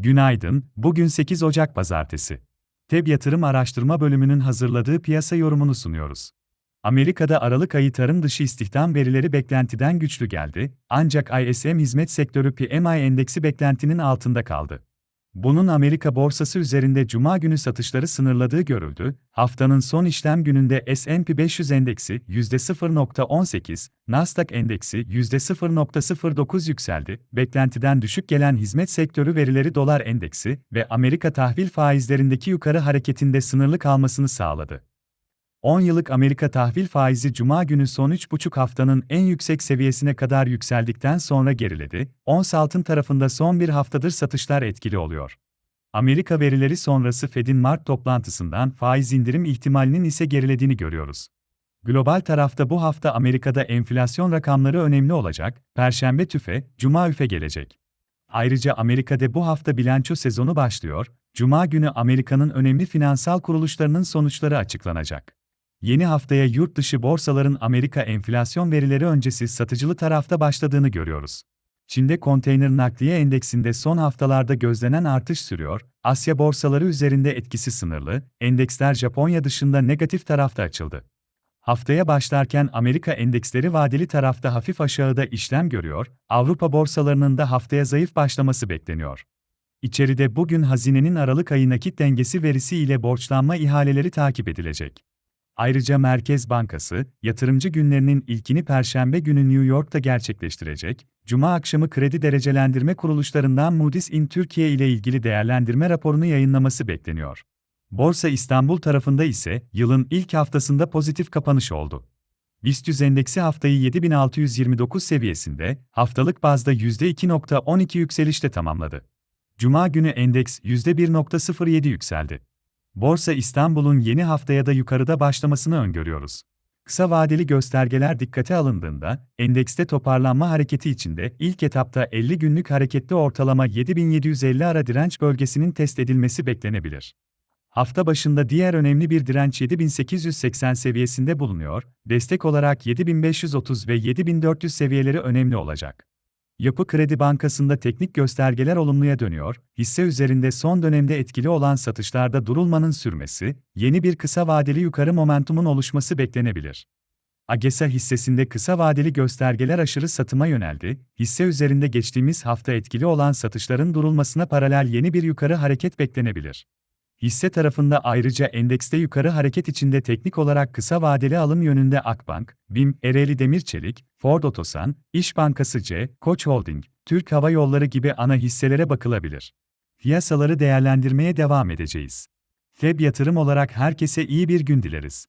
Günaydın, bugün 8 Ocak Pazartesi. TEB Yatırım Araştırma Bölümünün hazırladığı piyasa yorumunu sunuyoruz. Amerika'da Aralık ayı tarım dışı istihdam verileri beklentiden güçlü geldi, ancak ISM hizmet sektörü PMI endeksi beklentinin altında kaldı. Bunun Amerika borsası üzerinde cuma günü satışları sınırladığı görüldü. Haftanın son işlem gününde S&P 500 endeksi %0.18, Nasdaq endeksi %0.09 yükseldi. Beklentiden düşük gelen hizmet sektörü verileri dolar endeksi ve Amerika tahvil faizlerindeki yukarı hareketinde sınırlı kalmasını sağladı. 10 yıllık Amerika tahvil faizi cuma günü son 3,5 haftanın en yüksek seviyesine kadar yükseldikten sonra geriledi. Ons altın tarafında son bir haftadır satışlar etkili oluyor. Amerika verileri sonrası Fed'in Mart toplantısından faiz indirim ihtimalinin ise gerilediğini görüyoruz. Global tarafta bu hafta Amerika'da enflasyon rakamları önemli olacak, Perşembe tüfe, Cuma üfe gelecek. Ayrıca Amerika'da bu hafta bilanço sezonu başlıyor, Cuma günü Amerika'nın önemli finansal kuruluşlarının sonuçları açıklanacak. Yeni haftaya yurt dışı borsaların Amerika enflasyon verileri öncesi satıcılı tarafta başladığını görüyoruz. Çin'de konteyner nakliye endeksinde son haftalarda gözlenen artış sürüyor, Asya borsaları üzerinde etkisi sınırlı, endeksler Japonya dışında negatif tarafta açıldı. Haftaya başlarken Amerika endeksleri vadeli tarafta hafif aşağıda işlem görüyor, Avrupa borsalarının da haftaya zayıf başlaması bekleniyor. İçeride bugün hazinenin Aralık ayı nakit dengesi verisi ile borçlanma ihaleleri takip edilecek. Ayrıca Merkez Bankası, yatırımcı günlerinin ilkini Perşembe günü New York'ta gerçekleştirecek, Cuma akşamı kredi derecelendirme kuruluşlarından Moody's in Türkiye ile ilgili değerlendirme raporunu yayınlaması bekleniyor. Borsa İstanbul tarafında ise yılın ilk haftasında pozitif kapanış oldu. BIST 100 endeksi haftayı 7629 seviyesinde, haftalık bazda %2.12 yükselişte tamamladı. Cuma günü endeks %1.07 yükseldi. Borsa İstanbul'un yeni haftaya da yukarıda başlamasını öngörüyoruz. Kısa vadeli göstergeler dikkate alındığında, endekste toparlanma hareketi içinde ilk etapta 50 günlük hareketli ortalama 7750 ara direnç bölgesinin test edilmesi beklenebilir. Hafta başında diğer önemli bir direnç 7880 seviyesinde bulunuyor, destek olarak 7530 ve 7400 seviyeleri önemli olacak. Yapı Kredi Bankası'nda teknik göstergeler olumluya dönüyor, hisse üzerinde son dönemde etkili olan satışlarda durulmanın sürmesi, yeni bir kısa vadeli yukarı momentumun oluşması beklenebilir. AGESA hissesinde kısa vadeli göstergeler aşırı satıma yöneldi, hisse üzerinde geçtiğimiz hafta etkili olan satışların durulmasına paralel yeni bir yukarı hareket beklenebilir. Hisse tarafında ayrıca endekste yukarı hareket içinde teknik olarak kısa vadeli alım yönünde Akbank, BİM, Ereğli Demirçelik, Ford Otosan, İş Bankası C, Koç Holding, Türk Hava Yolları gibi ana hisselere bakılabilir. Piyasaları değerlendirmeye devam edeceğiz. FEB yatırım olarak herkese iyi bir gün dileriz.